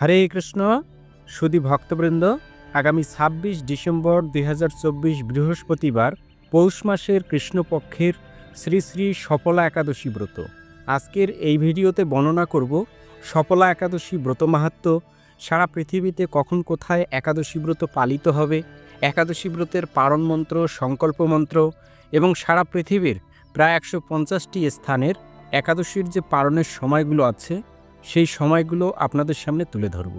হরে কৃষ্ণ সুদী ভক্তবৃন্দ, আগামী ছাব্বিশ ডিসেম্বর দুই হাজার চব্বিশ বৃহস্পতিবার পৌষ মাসের কৃষ্ণপক্ষের শ্রী শ্রী সফলা একাদশী ব্রত। আজকের এই ভিডিওতে বর্ণনা করব সফলা একাদশী ব্রত মাহাত্ম, সারা পৃথিবীতে কখন কোথায় একাদশী ব্রত পালিত হবে, একাদশী ব্রতের পারণ মন্ত্র, সংকল্প মন্ত্র এবং সারা পৃথিবীর প্রায় একশো পঞ্চাশটি স্থানের একাদশীর যে পারণের সময়গুলো আছে সেই সময়গুলো আপনাদের সামনে তুলে ধরব।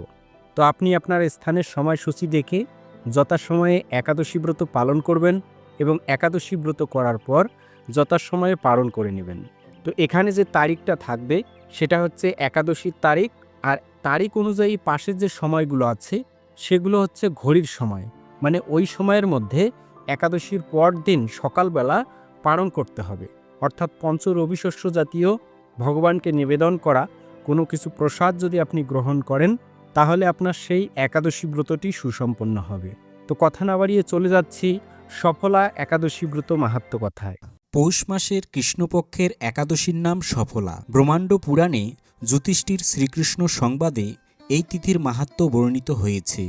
তো আপনি আপনার স্থানের সময়সূচি দেখে যথাসময়ে একাদশী ব্রত পালন করবেন এবং একাদশী ব্রত করার পর যথাসময়ে পালন করে নেবেন। তো এখানে যে তারিখটা থাকবে সেটা হচ্ছে একাদশীর তারিখ আর তারিখ অনুযায়ী পাশের যে সময়গুলো আছে সেগুলো হচ্ছে ঘড়ির সময়। মানে ওই সময়ের মধ্যে একাদশীর পর দিন সকালবেলা পালন করতে হবে। অর্থাৎ পঞ্চ রবিশস্য জাতীয় ভগবানকে নিবেদন করা কোনো কিছু প্রসাদ যদি আপনি গ্রহণ করেন, তাহলে আপনার সেই একাদশী ব্রতটি সুসম্পন্ন হবে। তো কথা না বাড়িয়ে চলে যাচ্ছি সফলা একাদশী ব্রত মাহাত্ম কথায়। পৌষ মাসের কৃষ্ণপক্ষের একাদশীর নাম সফলা। ব্রহ্মাণ্ড পুরাণে যুধিষ্ঠির শ্রীকৃষ্ণ সংবাদে এই তিথির মাহাত্ম্য বর্ণিত হয়েছে।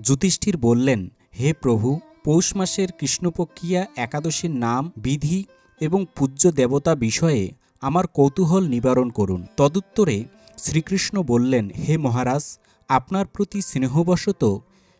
যুধিষ্ঠির বললেন, হে প্রভু, পৌষ মাসের কৃষ্ণপক্ষিয়া একাদশীর নাম, বিধি এবং পূজ্য দেবতা বিষয়ে আমার কৌতূহল নিবারণ করুন। তদুত্তরে শ্রীকৃষ্ণ বললেন, হে মহারাজ, আপনার প্রতি স্নেহবশত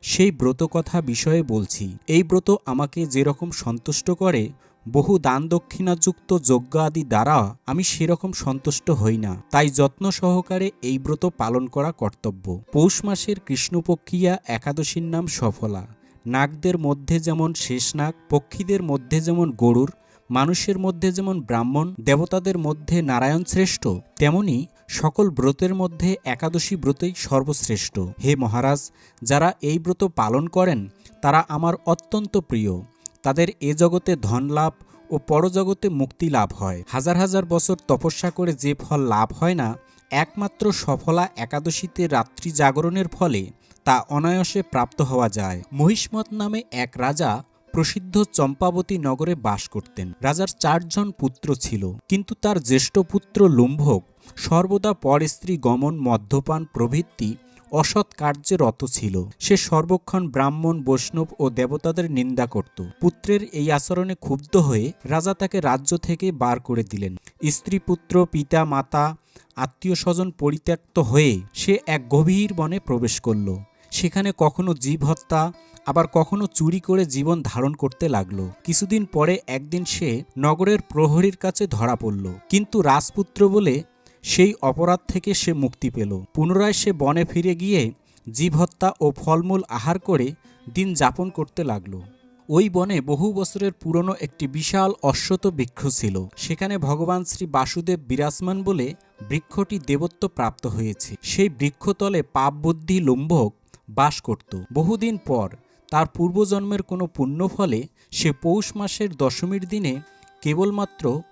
সেই ব্রত কথা বিষয়ে বলছি। এই ব্রত আমাকে যেরকম সন্তুষ্ট করে, বহু দান দক্ষিণাযুক্ত যজ্ঞ আদি দ্বারা আমি সেরকম সন্তুষ্ট হই না। তাই যত্ন সহকারে এই ব্রত পালন করা কর্তব্য। পৌষ মাসের কৃষ্ণপক্ষিয়া একাদশীর নাম সফলা। নাগদের মধ্যে যেমন শেষনাগ পক্ষীদের মধ্যে যেমন গরুর, মানুষের মধ্যে যেমন ব্রাহ্মণ, দেবতাদের মধ্যে নারায়ণ শ্রেষ্ঠ, তেমনি সকল ব্রতের মধ্যে একাদশী ব্রতই সর্বশ্রেষ্ঠ। হে মহারাজ, যারা এই ব্রত পালন করেন, তারা আমার অত্যন্ত প্রিয়। তাদের এ জগতে ধন লাভ ও পরজগতে মুক্তি লাভ হয়। হাজার হাজার বছর তপস্যা করে যে ফল লাভ হয় না, একমাত্র সফলা একাদশীতে রাত্রি জাগরণের ফলে তা অনায়াসে প্রাপ্ত হওয়া যায়। মহিষ্মত নামে এক রাজা প্রসিদ্ধ চম্পাবতী নগরে বাস করতেন। রাজার চারজন পুত্র ছিল, কিন্তু তার জ্যেষ্ঠ পুত্র লুম্ভক সর্বদা পরস্ত্রী গমন মদ্যপান প্রভৃতি অসৎ কার্যে ছিল। সে সর্বক্ষণ ব্রাহ্মণ, বৈষ্ণব ও দেবতাদের নিন্দা করত। পুত্রের এই আচরণে ক্ষুব্ধ হয়ে রাজা তাকে রাজ্য থেকে বার করে দিলেন। স্ত্রী, পুত্র, পিতা, মাতা, আত্মীয় স্বজন পরিত্যক্ত হয়ে সে এক গভীর বনে প্রবেশ করল। সেখানে কখনো জীব হত্যা, আবার কখনো চুরি করে জীবন ধারণ করতে লাগল। কিছুদিন পরে একদিন সে নগরের প্রহরীর কাছে ধরা পড়ল। কিন্তু রাজপুত্র বলে সেই অপরাধ থেকে সে মুক্তি পেল। পুনরায় সে বনে ফিরে গিয়ে জীব হত্যা ও ফলমূল আহার করে দিন যাপন করতে লাগল। ওই বনে বহু বছরের পুরনো একটি বিশাল অশ্বত বৃক্ষ ছিল। সেখানে ভগবান শ্রী বাসুদেব বিরাজমান বলে বৃক্ষটি দেবত্ব প্রাপ্ত হয়েছে। সেই বৃক্ষতলে পাপ বুদ্ধি লম্ভক বাস করত। বহুদিন পর তার পূর্বজন্মের কোনো পুণ্য ফলে সে পৌষ মাসের দশমীর দিনে কেবলমাত্র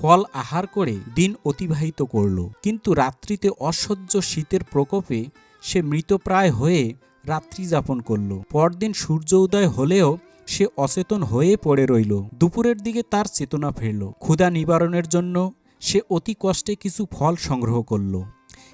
ফল আহার করে দিন অতিবাহিত করল। কিন্তু রাত্রিতে অসহ্য শীতের প্রকোপে সে মৃতপ্রায় হয়ে রাত্রি যাপন করল। পরদিন সূর্য উদয় হলেও সে অচেতন হয়ে পড়ে রইল। দুপুরের দিকে তার চেতনা ফিরল। ক্ষুধা নিবারণের জন্য সে অতি কষ্টে কিছু ফল সংগ্রহ করল।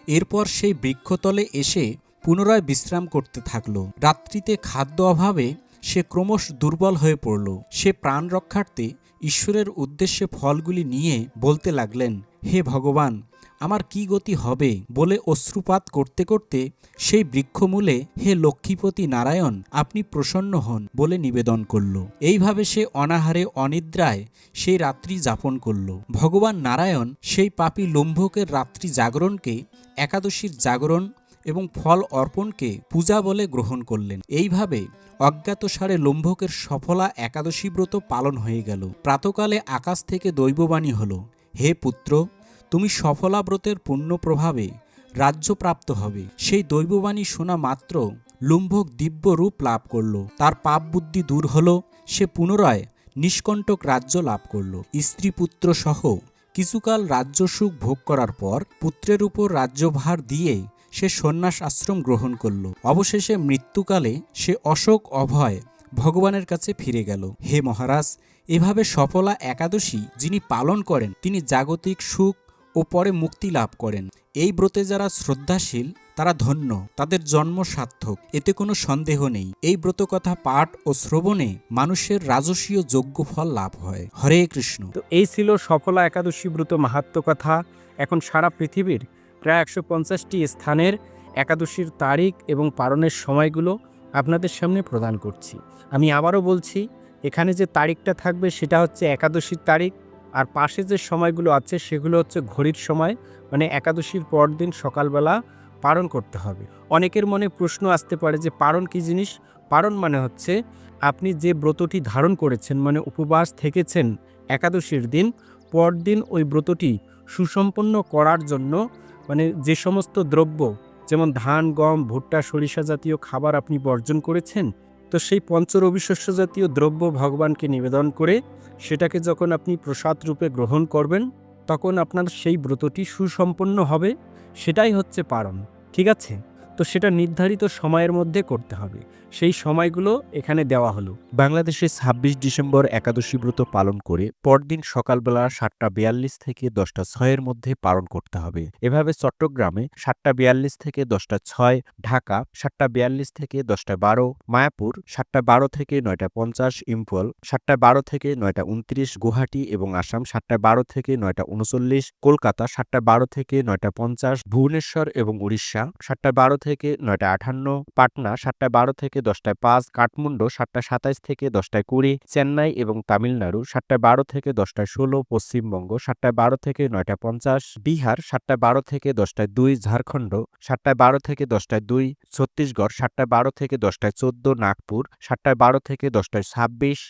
এরপর সেই বৃক্ষতলে এসে পুনরায় বিশ্রাম করতে থাকল। রাত্রিতে খাদ্য অভাবে সে ক্রমশ দুর্বল হয়ে পড়ল। সে প্রাণ রক্ষার্থে ঈশ্বরের উদ্দেশ্যে ফলগুলি নিয়ে বলতে লাগলেন, হে ভগবান, আমার কি গতি হবে? বলে অশ্রুপাত করতে করতে সেই বৃক্ষমূলে, হে লক্ষ্মীপতি নারায়ণ, আপনি প্রসন্ন হন বলে নিবেদন করল। এইভাবে সে অনাহারে অনিদ্রায় সেই রাত্রি যাপন করল। ভগবান নারায়ণ সেই পাপী লম্ভকের রাত্রি জাগরণকে একাদশীর জাগরণ এবং ফল অর্পণকে পূজা বলে গ্রহণ করলেন। এইভাবে অজ্ঞাতসারে লম্ভকের সফলা একাদশী ব্রত পালন হয়ে গেল। প্রাতকালে আকাশ থেকে দৈববাণী হল, হে পুত্র, তুমি সফলা ব্রতের পূর্ণ প্রভাবে রাজ্যপ্রাপ্ত হবে। সেই দৈববাণী শোনা মাত্র লুম্ভক দিব্য রূপ লাভ করল। তার পাপ বুদ্ধি দূর হল, সে পুনরায় নিষ্কণ্টক রাজ্য লাভ করল। স্ত্রী পুত্র সহ কিছুকাল রাজ্যসুখ ভোগ করার পর পুত্রের উপর রাজ্যভার দিয়ে সে সন্ন্যাস আশ্রম গ্রহণ করল। অবশেষে মৃত্যুকালে সে অশোক অভয় ভগবানের কাছে ফিরে গেল। হে মহারাজ, এভাবে সফলা একাদশী যিনি পালন করেন, তিনি জাগতিক সুখ ও পরে মুক্তি লাভ করেন। এই ব্রতে যারা শ্রদ্ধাশীল, তারা ধন্য, তাদের জন্ম সার্থক, এতে কোনো সন্দেহ নেই। এই ব্রত কথা পাঠ ও শ্রবণে মানুষের রাজসীয় যোগ্য ফল লাভ হয়। হরে কৃষ্ণ। তো এই ছিল সফলা একাদশী ব্রত মাহাত্ম কথা এখন সারা পৃথিবীর প্রায় একশো পঞ্চাশটি স্থানের একাদশীর তারিখ এবং পালনের সময়গুলো আপনাদের সামনে প্রদান করছি। আমি আবারও বলছি, এখানে যে তারিখটা থাকবে সেটা হচ্ছে একাদশীর তারিখ, আর পাশে যে সময়গুলো আছে সেগুলো হচ্ছে ঘড়ির সময় মানে একাদশীর পরদিন সকালবেলা পালন করতে হবে। অনেকের মনে প্রশ্ন আসতে পারে যে পালন কী জিনিস? পালন মানে হচ্ছে আপনি যে ব্রতটি ধারণ করেছেন মানে উপবাস থেকেছেন একাদশীর দিন, পরদিন ওই ব্রতটি সুসম্পন্ন করার জন্য মানে যে সমস্ত দ্রব্য, যেমন ধান, গম, ভুট্টা, সরিষা জাতীয় খাবার আপনি বর্জন করেছেন, তো সেই পঞ্চরবিশস্য জাতীয় দ্রব্য ভগবানকে নিবেদন করে সেটাকে যখন আপনি প্রসাদ রূপে গ্রহণ করবেন, তখন আপনার সেই ব্রতটি সুসম্পন্ন হবে, সেটাই হচ্ছে পারণ ঠিক আছে? তো সেটা নির্ধারিত সময়ের মধ্যে করতে হবে। সেই সময়গুলো এখানে দেওয়া হলো। বাংলাদেশে ছাব্বিশ ডিসেম্বর একাদশী ব্রত পালন করে পরদিন সকালবেলা সাতটা বিয়াল্লিশ থেকে দশটা ছয়ের মধ্যে পালন করতে হবে। এভাবে চট্টগ্রামে সাতটা বিয়াল্লিশ থেকে দশটা ছয়, ঢাকা সাতটা বিয়াল্লিশ থেকে দশটা বারো, মায়াপুর সাতটা বারো থেকে নয়টা পঞ্চাশ, ইম্ফল সাতটা বারো থেকে নয়টা উনত্রিশ, গুয়াহাটি এবং আসাম সাতটা বারো থেকে নয়টা উনচল্লিশ, কলকাতা সাতটা বারো থেকে নয়টা পঞ্চাশ, ভুবনেশ্বর এবং উড়িষ্যা সাতটা বারো থেকে নয়টা আঠান্ন, পাটনা সাতটা বারো থেকে দশটায় পাঁচ, কাঠমান্ডু সাতটা সাতাইশ থেকে দশটায় কুড়ি, চেন্নাই এবং তামিলনাড়ু সাতটায় বারো থেকে দশটায় ষোলো, পশ্চিমবঙ্গ সাতটায় বারো থেকে নয়টা পঞ্চাশ, বিহার সাতটায় বারো থেকে দশটায় দুই, ঝাড়খণ্ড সাতটায় বারো থেকে দশটায় দুই, ছত্তিশগড় সাতটায় বারো থেকে দশটায় চোদ্দ, নাগপুর সাতটায় বারো থেকে দশটায় ছাব্বিশ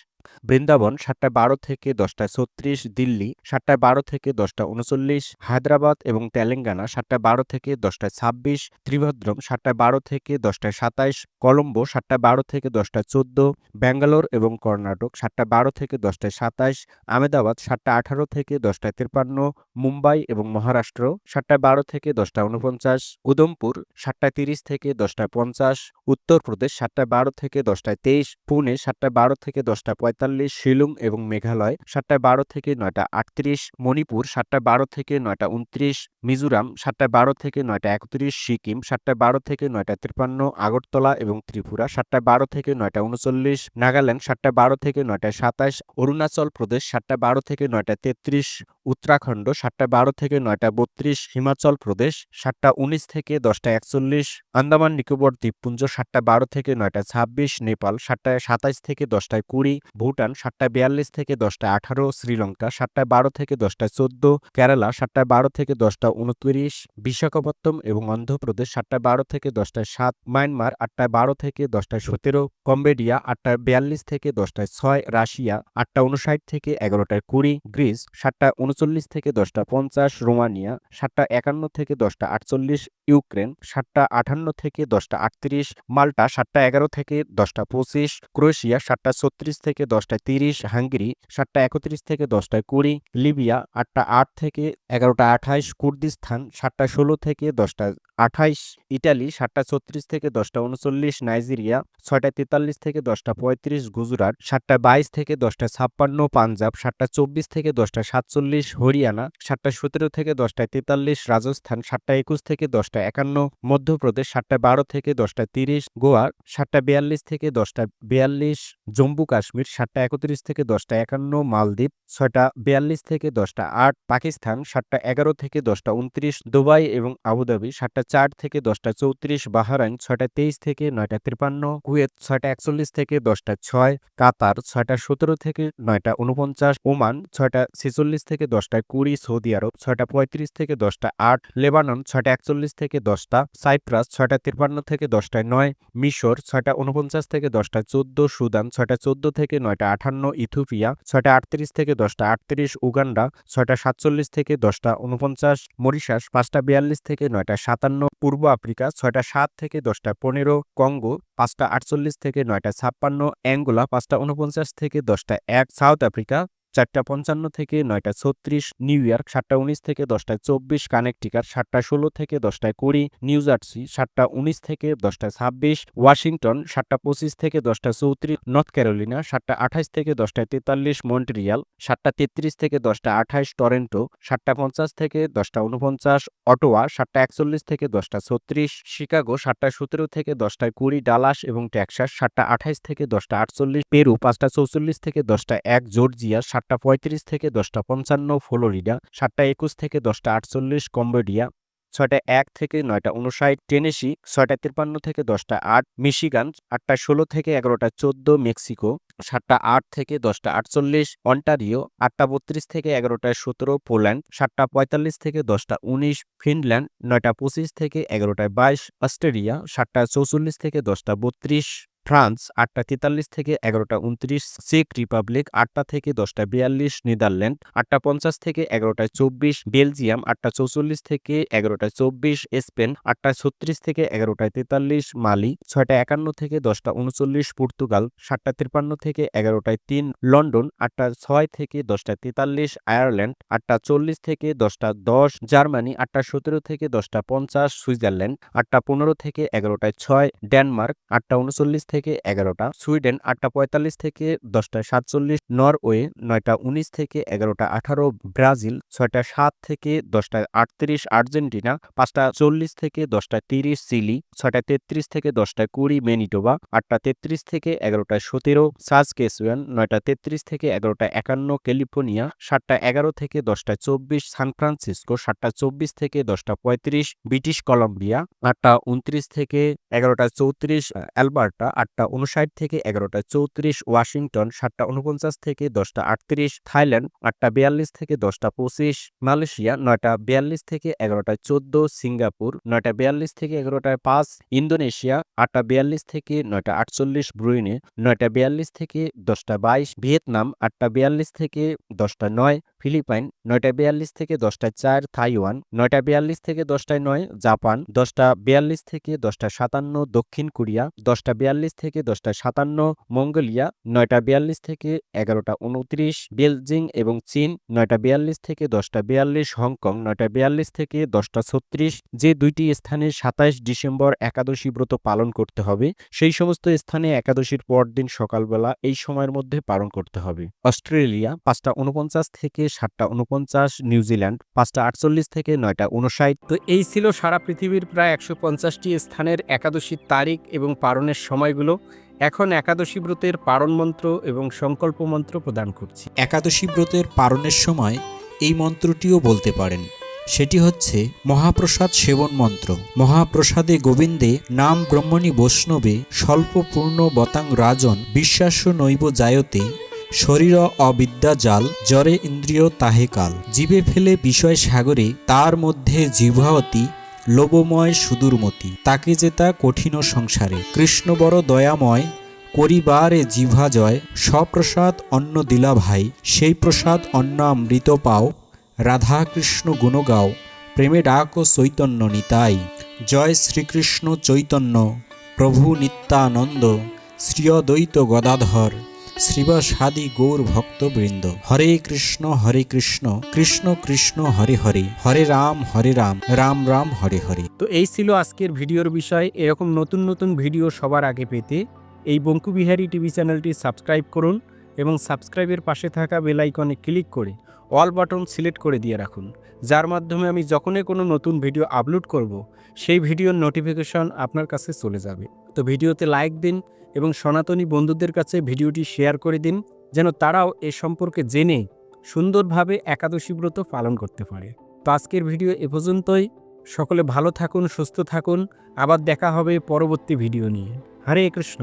বৃন্দাবন সাতটায় বারো থেকে দশটায় ছত্রিশ দিল্লি সাতটায় বারো থেকে দশটা উনচল্লিশ হায়দ্রাবাদ এবং তেলেঙ্গানা সাতটায় বারো থেকে দশটায় ছাব্বিশ ত্রিভদ্রম সাতটায় বারো থেকে দশটায় সাতাইশ কলম্বো সাতটায় বারো থেকে দশটায় চোদ্দ ব্যাঙ্গালোর এবং কর্ণাটক সাতটা বারো থেকে দশটায় সাতাইশ আমেদাবাদ সাতটা আঠারো থেকে দশটায় তিপ্পান্ন মুম্বাই এবং মহারাষ্ট্র সাতটায় বারো থেকে দশটা উনপঞ্চাশ উদমপুর সাতটায় তিরিশ থেকে দশটায় পঞ্চাশ উত্তরপ্রদেশ সাতটায় বারো থেকে দশটায় তেইশ পুনে সাতটায় বারো থেকে দশটা পঁয়তাল্লিশ, শিলং এবং মেঘালয়, সাতটায় বারো থেকে নয়টা আটত্রিশ, মণিপুর সাতটায় বারো থেকে নয়টা উনত্রিশ, মিজোরাম সাতটায় বারো থেকে নয়টা একত্রিশ, সিকিম সাতটায় বারো থেকে নয়টা তিপ্পান্ন, আগরতলা এবং ত্রিপুরা সাতটায় বারো থেকে নয়টা উনচল্লিশ, নাগাল্যান্ড সাতটায় বারো থেকে নয়টা সাতাশ, অরুণাচল প্রদেশ সাতটায় বারো থেকে নয়টা তেত্রিশ উত্তরাখণ্ড, সাতটা বারো থেকে নয়টা বত্রিশ, হিমাচল প্রদেশ, সাতটা উনিশ থেকে দশটা একচল্লিশ, আন্দামান, নিকোবর দ্বীপপুঞ্জ, সাতটা বারো থেকে নয়টা ছাব্বিশ, নেপাল সাতটায় সাতাইশ থেকে দশটায় কুড়ি, ভুটান সাতটায় বিয়াল্লিশ থেকে দশটায় আঠারো, শ্রীলঙ্কা, সাতটা বারো থেকে দশটায় চোদ্দ, কেরালা সাতটায় বারো থেকে দশটা উনত্রিশ বিশাখাপত্তম এবং অন্ধ্রপ্রদেশ সাতটায় বারো থেকে দশটায় সাত, মায়ানমার আটটায় বারো থেকে দশটায় সতেরো, কম্বোডিয়া আটটায় বিয়াল্লিশ থেকে দশটায় ছয়, রাশিয়া, আটটা উনষাট থেকে এগারোটায় কুড়ি, গ্রিস, সাতটা উনচল্লিশ থেকে দশটা পঞ্চাশ রোমানিয়া সাতটা একান্ন থেকে দশটা আটচল্লিশ ইউক্রেন সাতটা আটান্ন থেকে দশটা আটত্রিশ মাল্টা সাতটা এগারো থেকে দশটা পঁচিশ ক্রোয়েশিয়া সাতটা ছত্রিশ থেকে দশটায় তিরিশ হাঙ্গেরি সাতটা একত্রিশ থেকে দশটায় কুড়ি লিবিয়া আটটা আট থেকে এগারোটা আঠাইশ কুর্দিস্তান সাতটা ষোলো থেকে দশটা আঠাইশ ইটালি সাতটা ছত্রিশ থেকে দশটা উনচল্লিশ নাইজেরিয়া ছয়টা তেতাল্লিশ থেকে দশটা পঁয়ত্রিশ গুজরাট সাতটা বাইশ থেকে দশটা ছাপ্পান্ন পাঞ্জাব সাতটা চব্বিশ থেকে দশটা সাতচল্লিশ হরিয়ানা সাতটা সতেরো থেকে দশটায় তেতাল্লিশ, রাজস্থান সাতটা একুশ থেকে দশটা একান্ন, মধ্যপ্রদেশ সাতটা বারো থেকে দশটা তিরিশ, গোয়া সাতটা বিয়াল্লিশ থেকে দশটা বিয়াল্লিশ, জম্মু কাশ্মীর সাতটা একত্রিশ থেকে দশটা একান্ন, মালদ্বীপ ছয়টা বিয়াল্লিশ থেকে দশটা আট, পাকিস্তান সাতটা এগারো থেকে দশটা উনত্রিশ, দুবাই এবং আবুধাবি সাতটা চার থেকে দশটা চৌত্রিশ, বাহারাইন ছয়টা তেইশ থেকে নয়টা তিপ্পান্ন, কুয়েত ছয়টা একচল্লিশ থেকে দশটা ছয়, কাতার ছয়টা সতেরো থেকে নয়টা উনপঞ্চাশ, ওমান ছয়টা ছেচল্লিশ থেকে দশটায় কুড়ি সৌদি আরব, ছয়টা পঁয়ত্রিশ থেকে দশটা আট, লেবানন, ছয়টা একচল্লিশ থেকে দশটা, সাইপ্রাস, ছয়টা তিপ্পান্ন থেকে দশটায় নয়, মিশর, ছয়টা উনপঞ্চাশ থেকে দশটা চোদ্দ, সুদান, ছয়টা চোদ্দ থেকে নয়টা আঠান্ন, ইথিওপিয়া, ছয়টা আটত্রিশ থেকে দশটা আটত্রিশ, উগান্ডা, ছয়টা সাতচল্লিশ থেকে দশটা উনপঞ্চাশ মরিশাস, পাঁচটা বিয়াল্লিশ থেকে নয়টা সাতান্ন, পূর্ব আফ্রিকা, ছয়টা সাত থেকে দশটা পনেরো, কঙ্গো, পাঁচটা আটচল্লিশ থেকে নয়টা ছাপ্পান্ন, অ্যাঙ্গোলা, পাঁচটা উনপঞ্চাশ থেকে দশটা এক, সাউথ আফ্রিকা চারটা পঞ্চান্ন থেকে নয়টা ছত্রিশ, নিউ ইয়র্ক সাতটা উনিশ থেকে দশটায় চব্বিশ কানেকটিকার সাতটা ষোলো থেকে দশটায় কুড়ি, নিউ জার্সি সাতটা উনিশ থেকে দশটায় ছাব্বিশ, ওয়াশিংটন সাতটা পঁচিশ থেকে দশটা চৌত্রিশ, নর্থ ক্যারোলিনা সাতটা আঠাশ থেকে দশটায় তেতাল্লিশ, মন্ট্রিয়াল সাতটা তেত্রিশ থেকে দশটা আঠাশ, টরেন্টো সাতটা পঞ্চাশ থেকে দশটা উনপঞ্চাশ অটোয়া সাতটা একচল্লিশ থেকে দশটা ছত্রিশ, শিকাগো সাতটা সতেরো থেকে দশটায় কুড়ি, ডালাস এবং টেক্সাস সাতটা আঠাইশ থেকে দশটা আটচল্লিশ, পেরু পাঁচটা চৌচল্লিশ থেকে দশটা এক, জর্জিয়া সাতটা পঁয়ত্রিশ থেকে দশটা পঞ্চান্ন, ফ্লোরিডা, সাতটা একুশ থেকে দশটা আটচল্লিশ, কম্বোডিয়া, ছয়টা এক থেকে নয়টা উনষাট টেনেসি, ছয়টা তিপ্পান্ন থেকে দশটা আট, মিশিগান, আটটা ষোলো থেকে এগারোটা চোদ্দ, মেক্সিকো, সাতটা আট থেকে দশটা আটচল্লিশ, অন্টারিও, আটটা বত্রিশ থেকে এগারোটা সতেরো, পোল্যান্ড, সাতটা পঁয়তাল্লিশ থেকে দশটা উনিশ, ফিনল্যান্ড, নয়টা পঁচিশ থেকে এগারোটায় বাইশ, অস্ট্রেলিয়া, সাতটা চৌচল্লিশ থেকে দশটা বত্রিশ ফ্রান্স আটটা তেতাল্লিশ থেকে এগারোটা উনত্রিশ, চেক রিপাবলিক আটটা থেকে দশটা বিয়াল্লিশ, নেদারল্যান্ড আটটা পঞ্চাশ থেকে এগারোটায় চব্বিশ, বেলজিয়াম আটটা চৌচল্লিশ থেকে এগারোটায় চব্বিশ, স্পেন আটটা ছত্রিশ থেকে এগারোটায় তেতাল্লিশ, মালি ছয়টা একান্ন থেকে দশটা উনচল্লিশ, পর্তুগাল সাতটা তিপ্পান্ন থেকে এগারোটায় তিন, লন্ডন আটটা ছয় থেকে দশটা তেতাল্লিশ, আয়ারল্যান্ড আটটা চল্লিশ থেকে দশটা দশ, জার্মানি আটটা সতেরো থেকে দশটা পঞ্চাশ, সুইজারল্যান্ড আটটা পনেরো থেকে এগারোটায় ছয়, ডেনমার্ক আটটা উনচল্লিশ থেকে এগারোটা, সুইডেন আটটা পঁয়তাল্লিশ থেকে দশটা সাতচল্লিশ, নরওয়ে নয়টা উনিশ থেকে এগারোটা আঠারো, ব্রাজিল ছয়টা সাত থেকে দশটা আটত্রিশ, আর্জেন্টিনা পাঁচটা চল্লিশ থেকে দশটা তিরিশ, চিলি ছয়টা তেত্রিশ থেকে দশটা কুড়ি, মেনিটোবা আটটা তেত্রিশ থেকে এগারোটা সতেরো, সাজকেসুয়ান নয়টা তেত্রিশ থেকে এগারোটা একান্ন, ক্যালিফোর্নিয়া সাতটা এগারো থেকে দশটা চব্বিশ, সান ফ্রান্সিসকো সাতটা চব্বিশ থেকে দশটা পঁয়ত্রিশ, ব্রিটিশ কলম্বিয়া আটটা উনত্রিশ থেকে এগারোটা চৌত্রিশ অ্যালবার্টা আটটা উনষাট থেকে এগারোটা, চৌত্রিশ ওয়াশিংটন, সাতটা উনপঞ্চাশ থেকে দশটা আটত্রিশ, থাইল্যান্ড আটটা বিয়াল্লিশ থেকে দশটা পঁচিশ, মালয়েশিয়া নয়টা বিয়াল্লিশ থেকে এগারোটা চোদ্দ, সিঙ্গাপুর নয়টা বিয়াল্লিশ থেকে এগারোটায় পাঁচ, ইন্দোনেশিয়া আটটা বিয়াল্লিশ থেকে নয়টা আটচল্লিশ, ব্রুইনে নয়টা বিয়াল্লিশ থেকে দশটা বাইশ, ভিয়েতনাম আটটা বিয়াল্লিশ থেকে দশটা নয় ফিলিপাইন, নয়টা বিয়াল্লিশ থেকে দশটায় চার, তাইওয়ান, নয়টা বিয়াল্লিশ থেকে দশটায় নয়, জাপান, দশটা বিয়াল্লিশ থেকে দশটা সাতান্ন, দক্ষিণ কোরিয়া, দশটা বিয়াল্লিশ থেকে দশটা সাতান্ন, মঙ্গোলিয়া, নয়টা বিয়াল্লিশ থেকে এগারোটা উনত্রিশ, বেলজিং এবং চীন, নয়টা বিয়াল্লিশ থেকে দশটা বিয়াল্লিশ, হংকং, নয়টা বিয়াল্লিশ থেকে দশটা ছত্রিশ। যে দুইটি স্থানে সাতাইশ ডিসেম্বর একাদশী ব্রত পালন করতে হবে, সেই সমস্ত স্থানে একাদশীর পরদিন সকালবেলা এই সময়ের মধ্যে পালন করতে হবে। অস্ট্রেলিয়া, পাঁচটা উনপঞ্চাশ থেকে সাতটা উনপঞ্চাশ নিউজিল্যান্ড পাঁচটা আটচল্লিশ থেকে নয়টা উনষাট তো এই ছিল সারা পৃথিবীর প্রায় একশো পঞ্চাশটি স্থানের একাদশীর তারিখ এবং পারণের সময়গুলো। এখন একাদশী ব্রতের পারণ মন্ত্র এবং সংকল্প মন্ত্র প্রদান করছি। একাদশী ব্রতের পারণের সময় এই মন্ত্রটিও বলতে পারেন। সেটি হচ্ছে মহাপ্রসাদ সেবন মন্ত্র। মহাপ্রসাদে গোবিন্দে নাম ব্রহ্মণী বৈষ্ণবে স্বল্পপূর্ণ বতাং রাজন বিশ্বাস্য নৈব জায়তে শরীর অবিদ্যা জাল জরে ইন্দ্রিয় তাহে কাল। জীবে ফেলে বিষয় সাগরে, তার মধ্যে জিহ্বাবতী লোবময় সুদূরমতি। তাকে জেতা কঠিন সংসারে। কৃষ্ণ বড় দয়াময়, করিবারে জিভা জয়। সপ্রসাদ অন্ন দিলা ভাই, সেই প্রসাদ অন্ন অমৃত পাও। রাধা কৃষ্ণ গুণ গাও, প্রেমে ডাক ও চৈতন্য নিতাই। জয় শ্রীকৃষ্ণ চৈতন্য, প্রভু নিত্যানন্দ, শ্রীয়দ্বৈত গদাধর। শ্রীবাসাদি গৌর ভক্তবৃন্দ। হরে কৃষ্ণ হরে কৃষ্ণ কৃষ্ণ কৃষ্ণ, হরে হরে হরে রাম হরে রাম রাম রাম, হরে হরে। তো এই ছিল আজকের ভিডিওর বিষয়। এরকম নতুন নতুন ভিডিও সবার আগে পেতে এই বঙ্কুবিহারী টিভি চ্যানেলটি সাবস্ক্রাইব করুন এবং সাবস্ক্রাইবের পাশে থাকা বেল আইকনে ক্লিক করে অল বাটন সিলেক্ট করে দিয়ে রাখুন। যার মাধ্যমে আমি যখনই কোনো নতুন ভিডিও আপলোড করব, সেই ভিডিওর নোটিফিকেশন আপনার কাছে চলে যাবে। তো ভিডিওতে লাইক দিন এবং সনাতনী বন্ধুদের কাছে ভিডিওটি শেয়ার করে দিন, যেন তারাও এ সম্পর্কে জেনে সুন্দরভাবে একাদশী ব্রত পালন করতে পারে। তো আজকের ভিডিও এ পর্যন্তই। সকলে ভালো থাকুন, সুস্থ থাকুন। আবার দেখা হবে পরবর্তী ভিডিও নিয়ে। হরে কৃষ্ণ।